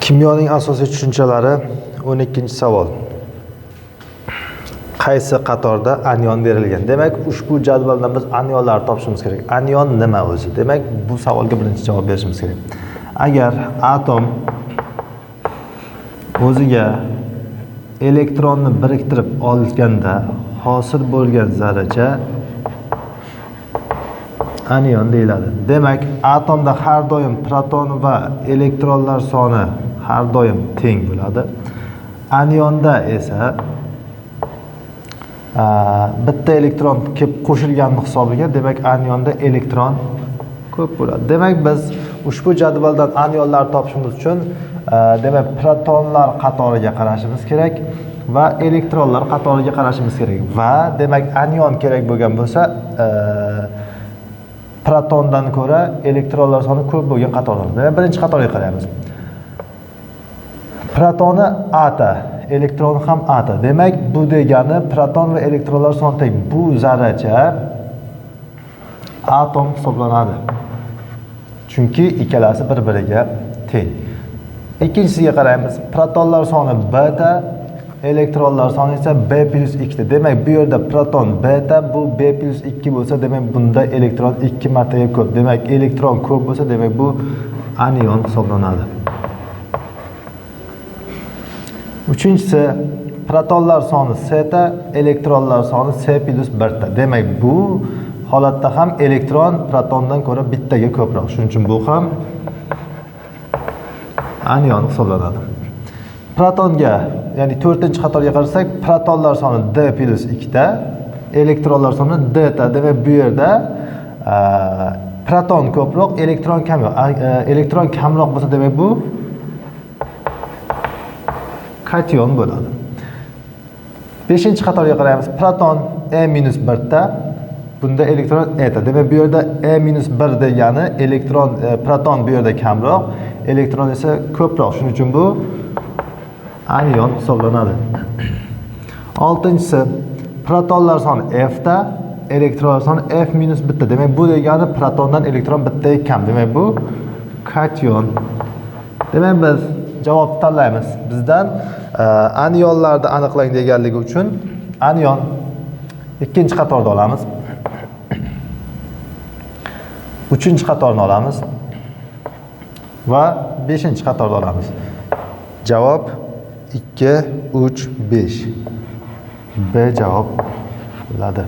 Kimyoning asosiy tushunchalari 12-savol. Qaysi qatorda anion berilgan? Demak, ushbu jadvaldan biz anionlarni topishimiz kerak. Anion nima o'zi? Demak, bu savolga birinchi javob berishimiz kerak. Agar atom o'ziga elektronni biriktirib olganda hosil bo'lgan zarracha anion deyiladi. Demak, atomda har doim proton va elektronlar soni har doim teng bo'ladi. Anionda esa a, bitta elektron kelib qo'shilgani hisobiga, demak, anionda elektron ko'p bo'ladi. Demak, biz ushbu jadvaldan anionlarni topishimiz uchun demak, protonlar qatoriga qarashimiz kerak va elektronlar qatoriga qarashimiz kerak va demak, anion kerak bo'lgan bo'lsa, protondan ko'ra elektronlar soni ko'p bo'lgan qatorlar. Birinchi qatorga qaraymiz. Protoni ata, elektroni ham ata. Demak, bu degani proton va elektronlar soni teng. Bu zarracha atom hisoblanadi. Chunki ikkalasi bir-biriga teng. Ikkinchisiga qaraymiz. Protonlar soni beta, elektronlar soni esa b 2 Demak, bu yerda proton beta, bu b 2 bo'lsa, demak bunda elektron 2 martaga ko'p. Demak, elektron ko'p bo'lsa, demak bu anion hisoblanadi. Uchinchisi protonlar soni seta, elektronlar soni s 1 ta. Demak, bu holatda ham elektron protondan ko'ra bittaga ko'proq. Shuning uchun bu ham anion hisoblanadi. Protonga, ya'ni 4-qatorga qarasak, protonlar soni d 2 ta, elektronlar soni d ta. Demak, bu yerda e, proton ko'proq, elektron kamroq. E, elektron kamroq bo'lsa, demak bu kation bo'ladi. 5-qatorga qaraymiz. Proton E-1 ta, bunda elektron eta. Demak, bu yerda E-1 degani elektron e, proton bu yerda kamroq, elektron esa ko'proq. Shuning uchun bu anion hisoblanadi. 6-si protonlar soni F ta, elektronlar soni F-1 bitta Demak, bu degani protondan elektron bittaga kam. Demak, bu kation. Demak, biz javobni tanlaymiz. Bizdan e, anionlarni aniqlang deganligi uchun anion ikkinchi qatorda olamiz. Uchinchi qatorni olamiz va beshinchi qatorda olamiz. Javob 2, 3, 5. B javob bo'ladi.